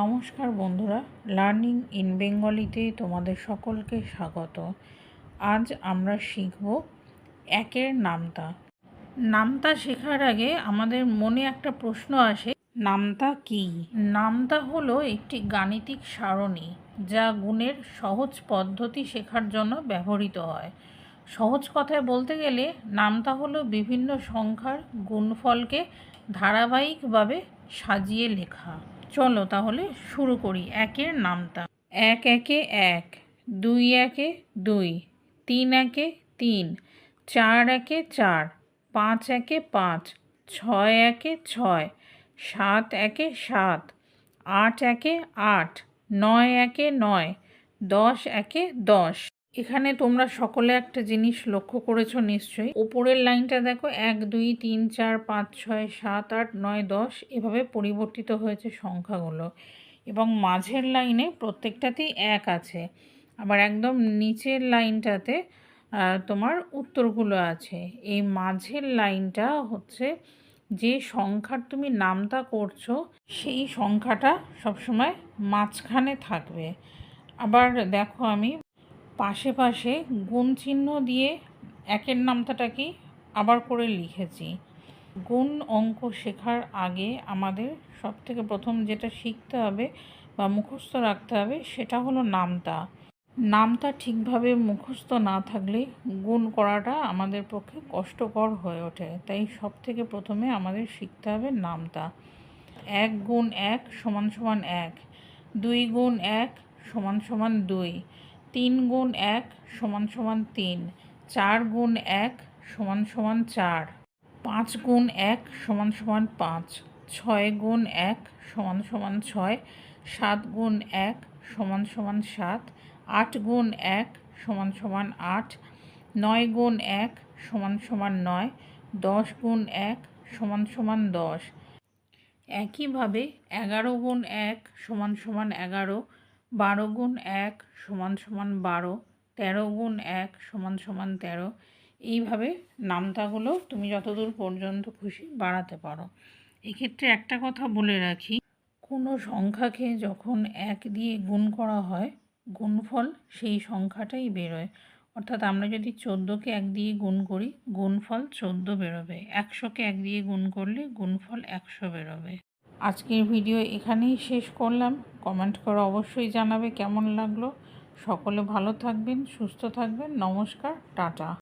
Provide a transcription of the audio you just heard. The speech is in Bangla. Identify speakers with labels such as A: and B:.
A: নমস্কার বন্ধুরা লার্নিং ইন বেঙ্গলিতে তোমাদের সকলকে স্বাগত আজ আমরা শিখব একের নামতা নামতা শেখার আগে আমাদের মনে একটা প্রশ্ন আসে
B: নামতা কি
A: নামতা হলো একটি গাণিতিক সারণী যা গুণের সহজ পদ্ধতি শেখার জন্য ব্যবহৃত হয় সহজ কথায় বলতে গেলে নামতা হলো বিভিন্ন সংখ্যার গুণফলকে ধারাবাহিকভাবে সাজিয়ে লেখা চলো তাহলে শুরু করি একের নামটা এক একে এক দুই একে দুই তিন একে তিন চার একে চার পাঁচ একে পাঁচ ছয় একে ছয় সাত একে সাত আট একে আট নয় একে নয় দশ একে দশ এখানে তোমরা সকলে একটা জিনিস লক্ষ্য করেছো নিশ্চয়ই ওপরের লাইনটা দেখো এক দুই তিন চার পাঁচ ছয় সাত আট নয় দশ এভাবে পরিবর্তিত হয়েছে সংখ্যাগুলো এবং মাঝের লাইনে প্রত্যেকটাতেই এক আছে আবার একদম নিচের লাইনটাতে তোমার উত্তরগুলো আছে এই মাঝের লাইনটা হচ্ছে যে সংখ্যার তুমি নামটা করছো সেই সংখ্যাটা সবসময় মাঝখানে থাকবে আবার দেখো আমি পাশে পাশে গুণ চিহ্ন দিয়ে একের নামতাটাকেই আবার করে লিখেছি গুণ অঙ্ক শেখার আগে আমাদের সবথেকে প্রথম যেটা শিখতে হবে বা মুখস্থ রাখতে হবে সেটা হলো নামতা নামটা ঠিকভাবে মুখস্থ না থাকলে গুণ করাটা আমাদের পক্ষে কষ্টকর হয়ে ওঠে তাই সব থেকে প্রথমে আমাদের শিখতে হবে নামতা এক গুণ এক সমান সমান এক দুই গুণ এক সমান সমান দুই তিন গুণ এক সমান সমান তিন চার গুণ এক সমান সমান চার পাঁচ গুণ এক সমান সমান পাঁচ ছয় গুণ এক সমান সমান ছয় সাত গুণ এক সমান সমান সাত আট গুণ এক সমান সমান আট নয় গুণ এক সমান সমান নয় দশ গুণ এক সমান সমান দশ একইভাবে এগারো গুণ এক সমান সমান এগারো বারো গুণ এক সমান সমান বারো তেরো গুণ এক সমান সমান তেরো এইভাবে নামতাগুলো তুমি যতদূর পর্যন্ত খুশি বাড়াতে পারো এক্ষেত্রে একটা কথা বলে রাখি কোনো সংখ্যাকে যখন এক দিয়ে গুণ করা হয় গুণফল সেই সংখ্যাটাই বেরোয় অর্থাৎ আমরা যদি চোদ্দোকে এক দিয়ে গুণ করি গুণফল চোদ্দো বেরোবে একশোকে এক দিয়ে গুণ করলে গুণফল একশো বেরোবে আজকের ভিডিও এখানেই শেষ করলাম কমেন্ট করে অবশ্যই জানাবে কেমন লাগলো সকলে ভালো থাকবেন সুস্থ থাকবেন নমস্কার টাটা